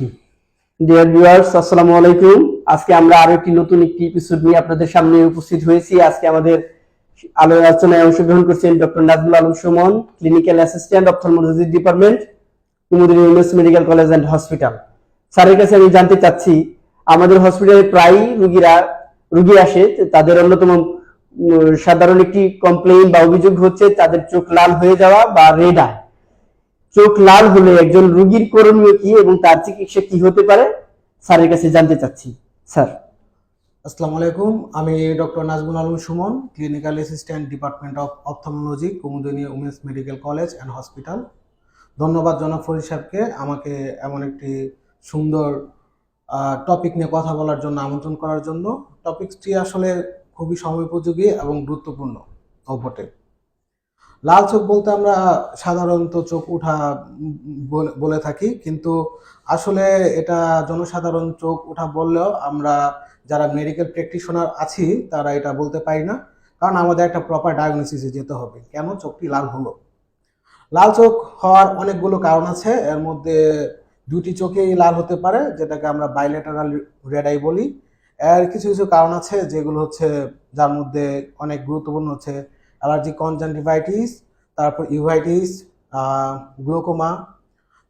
Dear viewers আসসালামু আলাইকুম। আজকে আমরা আরও একটি নতুন একটি এপিসোড নিয়ে আপনাদের সামনে উপস্থিত হয়েছি। আজকে আমাদের আলোচনায় অংশগ্রহণ করছেন doctor Nazmul Alam Suman clinical assistant ophthalmology department Kumudini universe medical college and hospital স্যারের কাছে আমি জানতে চাচ্ছি, আমাদের হসপিটালে প্রায়ই রুগীরা, রুগী আসে, তাদের অন্যতম সাধারণ একটি কমপ্লেইন বা অভিযোগ হচ্ছে, তাদের চোখ লাল হয়ে যাওয়া বা রেড আই চোখ লাল হলে একজন রোগীর করণীয় কি এবং তার চিকিৎসা কি হতে পারে? স্যারের কাছে জানতে চাচ্ছি। স্যার। আসসালামু আলাইকুম, আমি doctor Nazmul Alam Suman clinical assistant department of ophthalmology Kumudini women's medical college and hospital ধন্যবাদ জনাব ফরিদ সাহেবকে আমাকে এমন একটি সুন্দর টপিক নিয়ে কথা বলার জন্য আমন্ত্রণ করার জন্য। টপিকটি আসলে খুবই সময়োপযোগী এবং গুরুত্বপূর্ণ বটে লাল চোখ বলতে আমরা সাধারণত চোখ উঠা বলে- থাকি, কিন্তু আসলে এটা জনসাধারণ চোখ উঠা বললেও আমরা যারা মেডিকেল প্র্যাকটিশনার আছি, তারা এটা বলতে পারি না। কারণ আমাদের একটা প্রপার ডায়াগনোসিসে যেতে হবে, কেন চোখটি লাল হলো? লাল চোখ হওয়ার অনেকগুলো কারণ আছে, এর মধ্যে দুটি চোখেই লাল হতে পারে, যেটাকে আমরা বাইলেটারাল রেড আই বলি। এর কিছু কিছু কারণ আছে, যেগুলো হচ্ছে যার মধ্যে অনেক গুরুত্বপূর্ণ হচ্ছে অ্যালার্জি কনজাংটিভাইটিস তারপর ইউভাইটিস গ্লোকোমা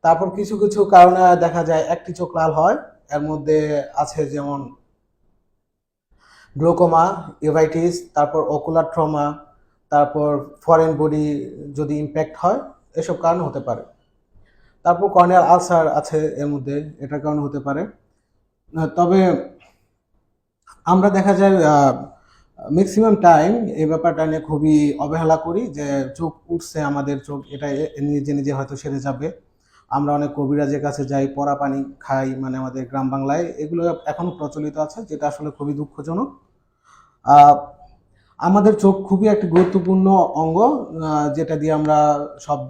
তারপর কিছু কিছু কারণে দেখা যায় একটি চোখ লাল হয়, এর মধ্যে আছে যেমন গ্লোকোমা ইউভাইটিস তারপর অকুলার ট্রমা তারপর ফরেন বডি যদি ইম্প্যাক্ট হয়, এসব কারণে হতে পারে। তারপর কর্নিয়াল আলসার আছে এর মধ্যে, এটার কারণে হতে পারে। তবে আমরা দেখা যায় ম্যাক্সিমাম টাইম এই ব্যাপারটা নিয়ে খুবই অবহেলা করি যে চোখ উঠছে আমাদের চোখ, এটা নিজে নিজে হয়তো সেরে যাবে। আমরা অনেক কবিরাজের কাছে যাই পরা পানি খাই মানে আমাদের গ্রাম বাংলায়। এগুলো এখনও প্রচলিত আছে, যেটা আসলে খুবই দুঃখজনক। আমাদের চোখ খুবই একটি গুরুত্বপূর্ণ অঙ্গ যেটা দিয়ে আমরা সব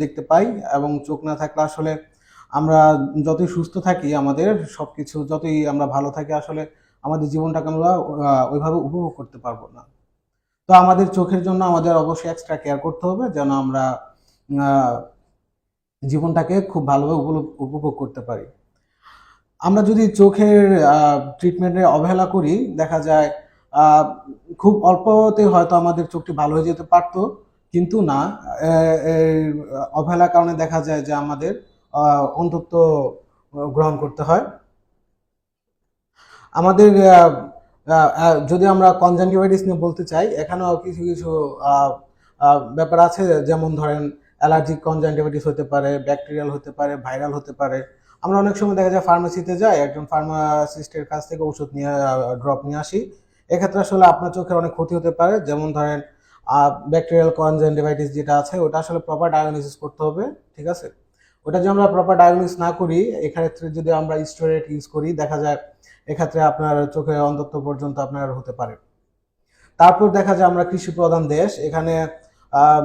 দেখতে পাই। এবং চোখ না থাকলে আসলে আমরা যতই সুস্থ থাকি আমাদের সব কিছু যতই আমরা ভালো থাকি আসলে আমাদের জীবনটাকে আমরা ওইভাবে উপভোগ করতে পারব না। তো আমাদের চোখের জন্য আমাদের অবশ্যই এক্সট্রা কেয়ার করতে হবে যেন আমরা জীবনটাকে খুব ভালোভাবে উপভোগ করতে পারি। আমরা যদি চোখের ট্রিটমেন্টে অবহেলা করি, দেখা যায় খুব অল্পতে হয়তো আমাদের চোখটি ভালো হয়ে যেতে পারতো, কিন্তু না অবহেলার কারণে দেখা যায় যে আমাদের অন্তত গ্রহণ করতে হয়। আমাদের যদি আমরা কনজাংটিভাইটিস নিয়ে বলতে চাই, এখানেও কিছু কিছু ব্যাপার আছে, যেমন ধরেন অ্যালার্জিক কনজাংটিভাইটিস হতে পারে ব্যাকটেরিয়াল হতে পারে ভাইরাল হতে পারে। আমরা অনেক সময় দেখা যায় ফার্মেসিতে যাই, একজন ফার্মাসিস্টের কাছ থেকে ওষুধ নিয়ে ড্রপ নিয়ে আসি। এক্ষেত্রে আসলে আপনার চোখের অনেক ক্ষতি হতে পারে, যেমন ধরেন ব্যাকটেরিয়াল কনজেন্টিভাইটিস যেটা আছে, ওটা আসলে প্রপার ডায়াগনোসিস করতে হবে, ঠিক আছে? ওটা যদি আমরা প্রপার ডায়াগনোসিস না করি, এক্ষেত্রে যদি আমরা স্টোরেট ইউজ করি, দেখা যায় এক্ষেত্রে আপনার চোখে অন্ধত্ব পর্যন্ত আপনার হতে পারে। তারপর দেখা যায় আমরা কৃষি প্রধান দেশ, এখানে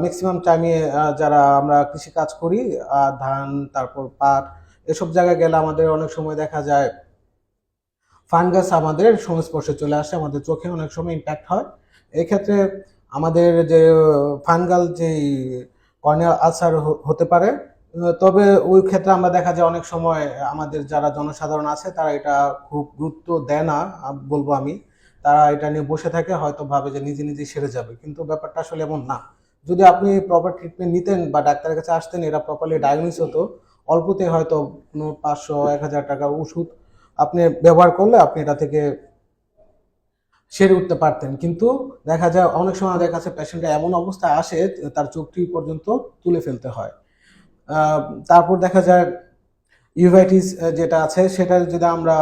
ম্যাক্সিমাম টাইমে যারা আমরা কৃষি কাজ করি ধান, তারপর পাট, এসব জায়গায় গেলে আমাদের অনেক সময় দেখা যায় ফানগাস আমাদের সংস্পর্শে চলে আসে, আমাদের চোখে অনেক সময় ইম্প্যাক্ট হয়। এক্ষেত্রে আমাদের যে ফানগাল যে কর্নিয়াল আলসার হতে পারে তবে ওই ক্ষেত্রে আমরা দেখা যায় অনেক সময় আমাদের যারা জনসাধারণ আছে, তারা এটা খুব গুরুত্ব দেয় না বলব আমি। তারা এটা নিয়ে বসে থাকে, হয়তো ভাবে যে নিজে নিজে সেরে যাবে। কিন্তু ব্যাপারটা আসলে এমন না। যদি আপনি প্রপার ট্রিটমেন্ট নিতেন বা ডাক্তারের কাছে আসতেন এটা প্রপারলি ডায়াগনোস হতো, অল্পতে হয়তো কোনো পাঁচশো, এক হাজার টাকার ওষুধ আপনি ব্যবহার করলে আপনি এটা থেকে সেরে উঠতে পারতেন। কিন্তু দেখা যায় অনেক সময় দেখা যাচ্ছে পেশেন্টটা এমন অবস্থায় আসে, তার চোখটি পর্যন্ত তুলে ফেলতে হয়। তারপর দেখা যায় ইউভাইটিস যেটা আছে, সেটা যদি আমরা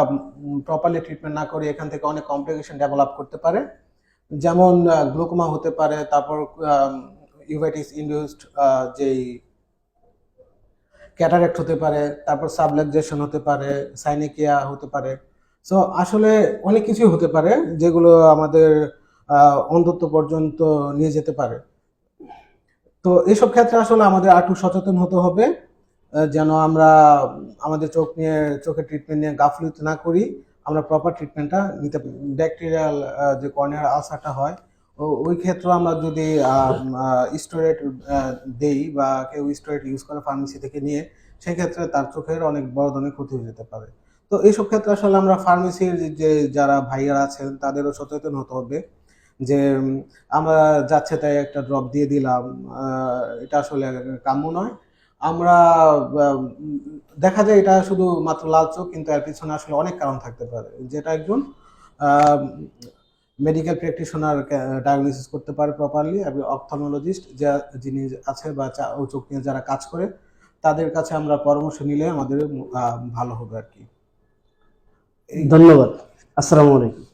প্রপারলি ট্রিটমেন্ট না করি, এখান থেকে অনেক কমপ্লিকেশন ডেভেলপ করতে পারে। যেমন গ্লুকোমা হতে পারে, তারপর ইউভাইটিস ইন্ডিউসড যেই ক্যাটারেক্ট হতে পারে, তারপর সাবলেকজেশন হতে পারে সাইনিকিয়া হতে পারে। সো আসলে অনেক কিছুই হতে পারে, যেগুলো আমাদের অন্ধত্ব পর্যন্ত নিয়ে যেতে পারে। তো এসব ক্ষেত্রে আসলে আমাদের আরটু সচেতন হতে হবে যেন আমরা আমাদের চোখ নিয়ে, চোখের ট্রিটমেন্ট নিয়ে গাফলিত না করি, আমরা প্রপার ট্রিটমেন্টটা নিতে ব্যাকটেরিয়াল যে কর্নিয়ার আলসারটা হয় ওই ক্ষেত্রে আমরা যদি স্টোরেট দেই বা কেউ স্টোরেট ইউজ করে ফার্মেসি থেকে নিয়ে, সেক্ষেত্রে তার চোখের অনেক বড় ধরনের ক্ষতি হয়ে যেতে পারে। তো এইসব ক্ষেত্রে আসলে আমরা ফার্মেসির যে যারা ভাইয়ারা আছেন, তাদেরও সচেতন হতে হবে। যে আমরা যাচ্ছে তাই একটা ড্রপ দিয়ে দিলাম এটা আসলে কাম্য নয়। আমরা দেখা যায় এটা শুধু মাত্র লাল চোখ, কিন্তু এর পিছনে আসলে অনেক কারণ থাকতে পারে। যেটা একজন মেডিকেল প্র্যাকটিশনার ডায়াগনোসিস করতে পারে প্রপারলি এবং অপথলমোলজিস্ট যা, যিনি আছে বা চোখ নিয়ে যারা কাজ করে, তাদের কাছে আমরা পরামর্শ নিলে আমাদের ভালো হবে আর কি। ধন্যবাদ। আসসালামু আলাইকুম।